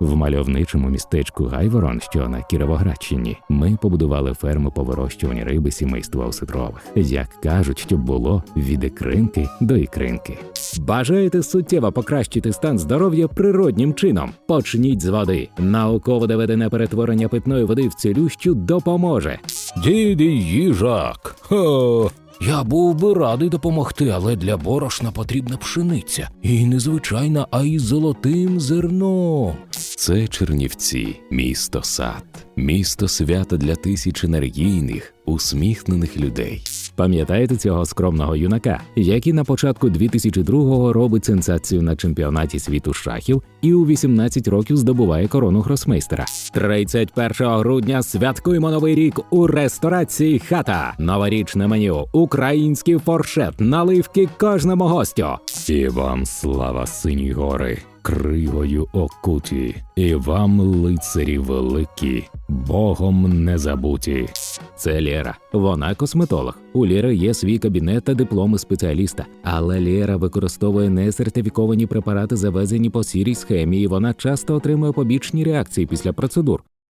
В мальовничому містечку Гайворон, що на Кіровоградщині, ми побудували ферму по вирощуванню риби сімейства осетрових. Як кажуть, щоб було від ікринки до ікринки. Бажаєте суттєво покращити стан здоров'я природнім чином? Почніть з води. Науково доведене перетворення питної води в цілющу допоможе. Діді їжак. Хо. Я був би радий допомогти, але для борошна потрібна пшениця. І не звичайна, а й золотим зерном. Це Чернівці, місто сад, місто свята для тисяч енергійних, усміхнених людей. Пам'ятаєте цього скромного юнака, який на початку 2002-го робить сенсацію на чемпіонаті світу шахів і у 18 років здобуває корону гросмейстера. 31 грудня святкуємо новий рік у ресторації хата. Новорічне меню, український форшет, наливки кожному гостю. І вам слава сині гори, кривою окуті, і вам лицарі великі, Богом не забуті. Це Лєра. Вона косметолог. У Лєри є свій кабінет та дипломи спеціаліста. Але Лєра використовує несертифіковані препарати, завезені по сірій схемі, і вона часто отримує побічні реакції після процедур.